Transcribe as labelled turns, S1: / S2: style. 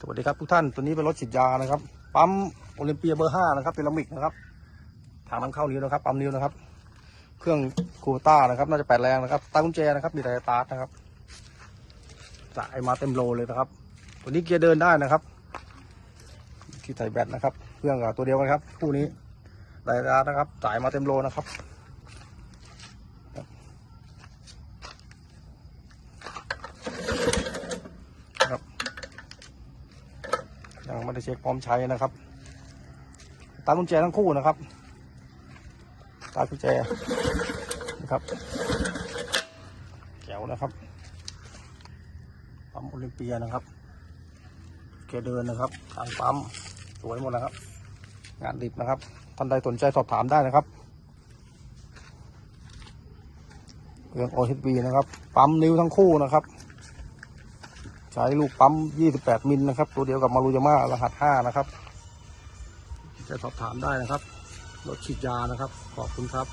S1: สวัสดีครับทุกท่าน ตัวนี้เป็นรถฉีดยานะครับ ปั๊มโอลิมเปียเบอร์ห้านะครับ เป็นลามิกนะครับ ทางน้ำเข้านิ้วนะครับ ปั๊มนิ้วนะครับ เครื่องคูต้านะครับ น่าจะแปดแรงนะครับตากุญแจนะครับ มีแต่สตาร์ทนะครับ สายมาเต็มโลเลยนะครับ ตัวนี้เกียร์เดินได้นะครับ ที่ใส่แบตนะครับ เครื่องกับตัวเดียวกันครับ คู่นี้ไดอาร์นะครับ สายมาเต็มโลนะครับ ยังไม่ได้เช็คพร้อมใช้นะครับ ตากุญแจทั้งคู่นะครับ ตากุญแจนะครับแกวนะครับปั๊มโอลิมเปียนะครับเกยร์เดินนะครับทางปั๊มสวยหมดนะครับ งานดิบนะครับท่านใดสนใจสอบถามได้นะครับเรื่อง OHB นะครับ ปั๊มนิ้วทั้งคู่นะครับ ใช้ลูกปั๊ม 28 มิลนะครับ ตัวเดียวกับมารุยาม่ารหัส 5 นะครับ จะสอบถามได้นะครับ รถฉีดยานะครับ ขอบคุณครับ